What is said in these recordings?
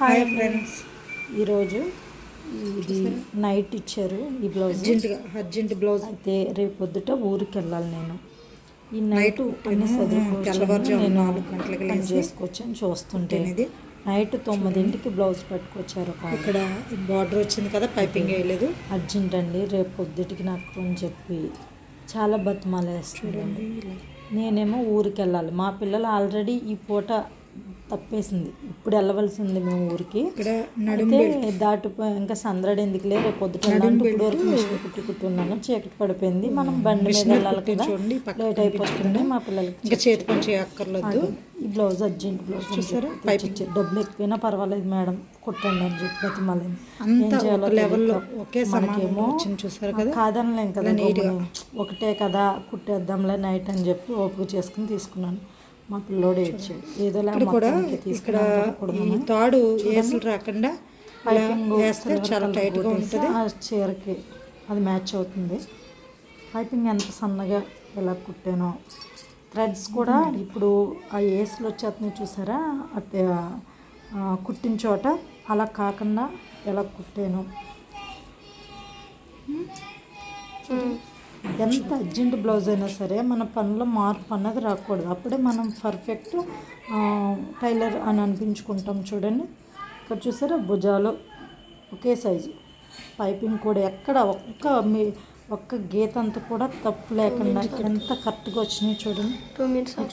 Hi friends ఈరోజు ఇది night ఇచ్చారు ఈ బ్లౌజ్ అర్జెంటుగా అర్జెంట్ బ్లౌజ్ అయితే రేపు పొద్దుట ఊరికి వెళ్ళాలి నేను. ఈ నైట్ తెల్లవారుజామున నేను పని చేసుకోవచ్చు అని చూస్తుంటే నైట్ తొమ్మిదింటికి బ్లౌజ్ పెట్టుకొచ్చారు. ఇక్కడ బార్డర్ వచ్చింది కదా పైపింగ్ వేయలేదు. అర్జెంట్ అండి రేపు పొద్దుటికి నాకు అని చెప్పి చాలా బతిమాలేస్తుందండి. నేనేమో ఊరికి వెళ్ళాలి. మా పిల్లలు ఆల్రెడీ ఈ పూట తప్పేసింది. ఇప్పుడు వెళ్ళవలసింది మేము ఊరికి. అయితే దాటి ఇంకా సందడి రేపు పొద్దుట వెళ్ళాలంటే ఇప్పుడు వరకు మిషన్ కుట్టి కుట్టున్నాను. చీకటి పడిపోయింది. మనం బండి మీద వెళ్ళాలి కదా. లేట్ అయిపోతుంది. మా పిల్లలకి ఇంకా చేతి పని చేయక్కర్లేదు. ఈ బ్లౌజ్ అర్జెంట్ బ్లౌజ్ చూసారా? డబ్బులు ఎక్కువైనా పర్వాలేదు మేడం. కుట్టండి అని చెప్పి అంతా ఏం చేయాలో లెవెల్లో ఒకే మనకేమో చూసారు కదా? కాదనలేం కదా. ఒకటే కదా కుట్టేద్దాంలే నైట్ అని చెప్పి ఓపిక చేసుకుని తీసుకున్నాను. మా పిల్లోడు ఏడ్చాడు ఏదోలా కూడా ఇక్కడ తాడు ఏసులు రాకుండా వేస్తే చాలా టైట్గా ఉంటుంది. ఆ చీరకి అది మ్యాచ్ అవుతుంది. పైపింగ్ ఎంత సన్నగా ఎలా కుట్టానో. థ్రెడ్స్ కూడా ఇప్పుడు ఆ ఏసులు వచ్చేస్తున్నాయి చూసారా? కుట్టిన చోట అలా కాకుండా ఎలా కుట్టాను. ఎంత అర్జెంట్ బ్లౌజ్ అయినా సరే మన పనిలో మార్పు అన్నది రాకూడదు. అప్పుడే మనం పర్ఫెక్ట్ టైలర్ అని అనిపించుకుంటాం చూడండి. ఇక్కడ చూసారా భుజాలు? ఒకే సైజు పైపింగ్ కూడా ఎక్కడ ఒక్క మీ ఒక్క గీత అంతా కూడా తప్పు లేకుండా ఎంత కరెక్ట్గా వచ్చినాయి చూడండి.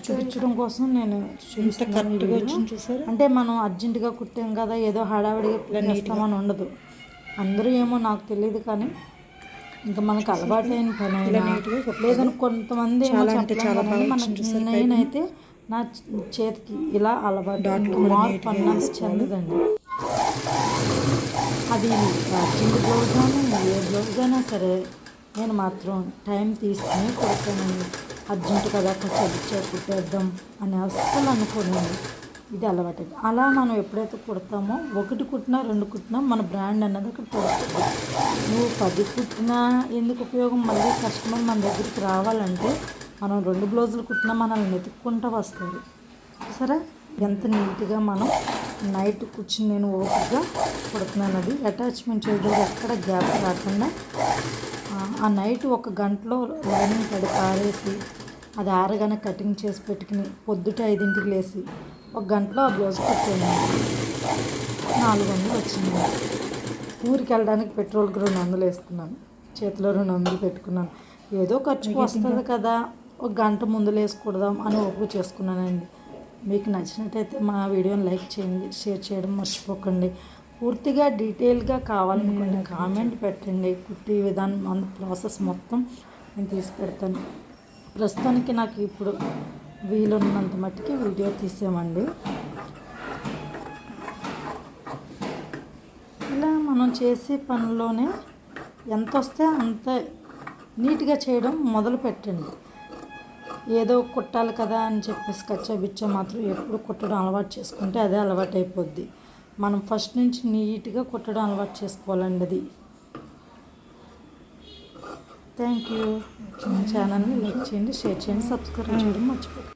చూపించడం కోసం నేను చూపిస్తున్నాను ఈ కరెక్ట్గా. వచ్చింది చూసారా? అంటే మనం అర్జెంటుగా కుట్టాం కదా ఏదో హడావిడిగా కుట్టేస్తామని ఉండదు. అందరూ ఏమో నాకు తెలియదు కానీ ఇంకా మనకు అలవాటైన పని అయినా లేదని కొంతమంది కానీ మనకి నేనైతే నా చేతికి ఇలా అలవాటు మార్పు అన్నది చెందదండి. అది అర్జెంట్ బ్లౌజ్ అయినా ఏ బ్లౌజ్ అయినా సరే నేను మాత్రం టైం తీసుకుని కుడతానండి. అర్జెంట్ కదా కొంచెం ఇచ్చారు కుట్టేద్దాం అని అస్సలు అనుకోనండి. ఇది అలవాటు అలా మనం ఎప్పుడైతే కుడతామో ఒకటి కుట్టినా రెండు కుట్టినా మన బ్రాండ్ అన్నది అక్కడ పోతుంది. నువ్వు పది కుట్టినా ఎందుకు ఉపయోగం? మళ్ళీ కస్టమర్ మన దగ్గరికి రావాలంటే మనం రెండు బ్లౌజులు కుట్టినా మనల్ని వెతుక్కుంటూ వస్తారు సరే? ఎంత నీట్గా మనం నైట్ కూర్చుని నేను ఓపికగా కుడుతున్నాను అది. అటాచ్మెంట్ చేయడం ఎక్కడ గ్యాప్ రాకుండా ఆ, ఆ నైట్ ఒక గంటలో లైనింగ్ పడి పారేసి అది ఆరగానే కటింగ్ చేసి పెట్టుకుని పొద్దుట ఐదింటికి లేసి ఒక గంటలో ఆ బ్లౌజ్ కుట్టాను నాలుగు వందలు వచ్చింది ఊరికి వెళ్ళడానికి పెట్రోల్కి రెండు వందలు వేసుకున్నాను. చేతిలో రెండు వందలు పెట్టుకున్నాను. ఏదో ఖర్చుకు వస్తుంది కదా. ఒక గంట ముందు వేసుకూడదాం అని ఒప్పు చేసుకున్నానండి. మీకు నచ్చినట్టయితే మా వీడియోని లైక్ చేయండి షేర్ చేయడం మర్చిపోకండి. పూర్తిగా డీటెయిల్గా కావాలనుకోండి కామెంట్ పెట్టండి. కుట్టి విధానం మన ప్రాసెస్ మొత్తం నేను తీసి పెడతాను. ప్రస్తుతానికి నాకు ఇప్పుడు వీలున్నంత మట్టుకి వీడియో తీసామండి ఇలా మనం చేసే పనిలోనే ఎంత వస్తే అంత నీట్గా చేయడం మొదలు పెట్టండి. ఏదో కుట్టాలి కదా అని చెప్పేసి కచ్చబిచ్చ మాత్రం ఎప్పుడు కుట్టడం అలవాటు చేసుకుంటే అదే అలవాటు అయిపోద్ది మనం ఫస్ట్ నుంచి నీట్గా కుట్టడం అలవాటు చేసుకోవాలండి అది. Thank you. ఛానల్ని లైక్ చేయండి షేర్ చేయండి సబ్స్క్రైబ్ చేయడం మర్చిపోకండి